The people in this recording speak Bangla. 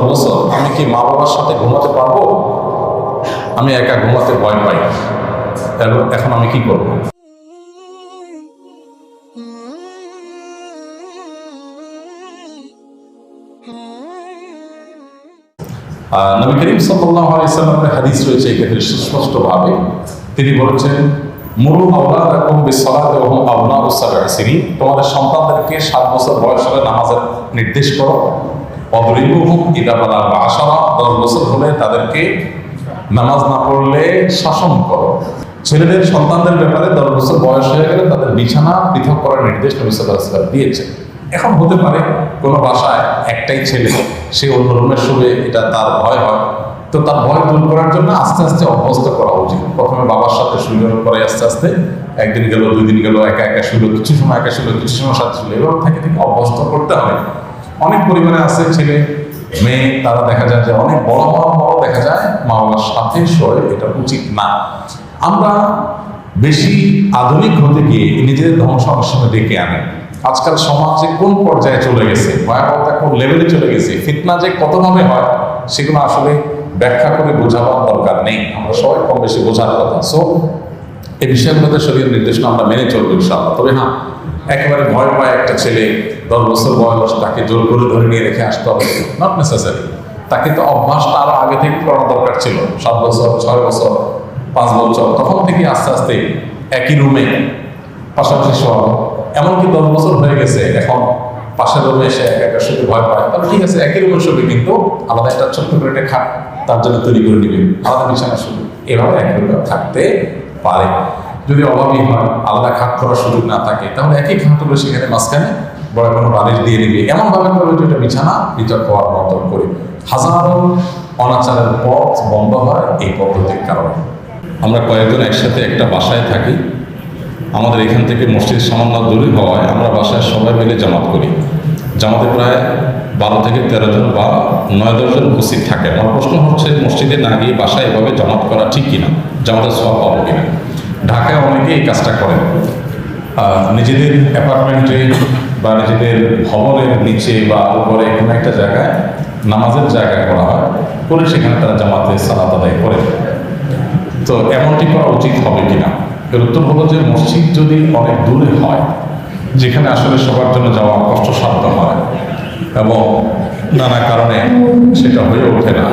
দশ বছর আমি কি মা বাবার সাথে ঘুমাতে পারব? আমি একা ঘুমাতে ভয় পাই। এখন- আমি কি করব? নবী করিম সাল্লাল্লাহু আলাইহি সাল্লামের হাদিস রয়েছে এক্ষেত্রে সুস্পষ্টভাবে। তিনি বলেছেন, মুরু আওলাদাকুম বিসসালাতি ওয়া হুম আবনাউ সাব'i তোমাদের সন্তানদেরকে সাত বছর বয়স হলে নামাজের নির্দেশ করো। অদরিবুহুম ইদা বালাগা আশারা দশ বছর হলে তাদেরকে নামাজ না পড়লে শাসন করো। ছেলেদের, সন্তানদের দশ বছর বয়স হয়ে গেলে তাদের বিছানা পৃথক করার নির্দেশ এখন হতে পারে কোনো বাসায় একটাই ছেলে, সে অন্য শুবে, এটা তার ভয় হয়। তো তার ভয় দূর করার জন্য আস্তে আস্তে অভ্যস্ত করা উচিত। প্রথমে বাবার সাথে শুইল পরে আস্তে আস্তে একদিন গেল, দুই দিন গেল, একা একা শুইল, কিছু সময় একা শুইল, কিছু সময় সাথে শুইল, এভাবে থেকে অভ্যস্ত করতে হবে অনেক পরিমাণে আছে ছেলে, মেয়ে, তারা দেখা যায় যে অনেক বড় বড় বড় দেখা যায় মা বাবার সাথে শোয় এটা উচিত না। আমরা বেশি আধুনিক হতে গিয়ে নিজেদের ধ্বংস সময় ডেকে আনে। আজকাল সমাজে কোন পর্যায়ে চলে গেছে, ভয়াবহতা কোন লেভেলে চলে গেছে, ফিতনা যে কতভাবে হয়, সেগুলো আসলে ব্যাখ্যা করে বোঝাবার দরকার নেই। আমরা সবাই কম বেশি বোঝার কথা। সো এই বিষয়গুলোতে শরীরের নির্দেশনা আমরা মেনে চলবো ইনশাআল্লাহ। তবে হ্যাঁ একেবারে ভয় পায় একটা ছেলে দশ বছর বয়স তাকে জোর করে ধরে নিয়ে রেখে আসতে হবে। নট নেসেসারি তাকে তো অভ্যাসটা আরও আগে থেকে করানো দরকার ছিল। সাত বছর, ছয় বছর, পাঁচ বছর, তখন থেকে আস্তে আস্তে একই রুমে, পাশাপাশি শোয়া এমনকি দশ বছর হয়ে গেছে, এখন পাশের রুমে এসে এক একা শুধু ভয় পায়। তাহলে ঠিক আছে, একই রুমের শুবে, কিন্তু আলাদা একটা ছোট্ট করে একটা খাট তার জন্য তৈরি করে নিবে আলাদা বিছানা শুবে। এভাবে একই রুমে থাকতে পারে। যদি অভাবী হয়, আলাদা খাট করার সুযোগ না থাকে, তাহলে একই খাট হলো সেখানে মাঝখানে বড় কোনো বালিশ দিয়ে নিবে এমন ভাবে করবে যে এটা বিছানা পৃথক হওয়ার মতো করে। হাজারো অনাচারের পথ বন্ধ হয় এই পদ্ধতির কারণে। আমরা কয়েকজন একসাথে একটা বাসায় থাকি। আমাদের এখান থেকে মসজিদ সামান্য দূরে হওয়ায় আমরা বাসায় সবাই মিলে জামাত করি। জামাতে প্রায় বারো থেকে তেরো জন বা নয় দশজন উপস্থিত থাকে আমার প্রশ্ন হচ্ছে, মসজিদে না গিয়ে বাসায় এভাবে জামাত করা ঠিক কিনা? জামাতের সব পাবো কিনা? ঢাকায় অনেকে এই কাজটা করেন। নিজেদের অ্যাপার্টমেন্টে বা নিজেদের ভবনের নিচে বা উপরে কোনো একটা জায়গায় নামাজের জায়গা করা হয়, করে সেখানে তারা জামাতে সালাত আদায় করে তো এমনটি করা উচিত হবে কিনা? এর উত্তর হলো যে মসজিদ যদি অনেক দূরে হয়, যেখানে আসলে সবার জন্য যাওয়া কষ্টসাধ্য হয় এবং নানা কারণে সেটা হয়ে ওঠে না।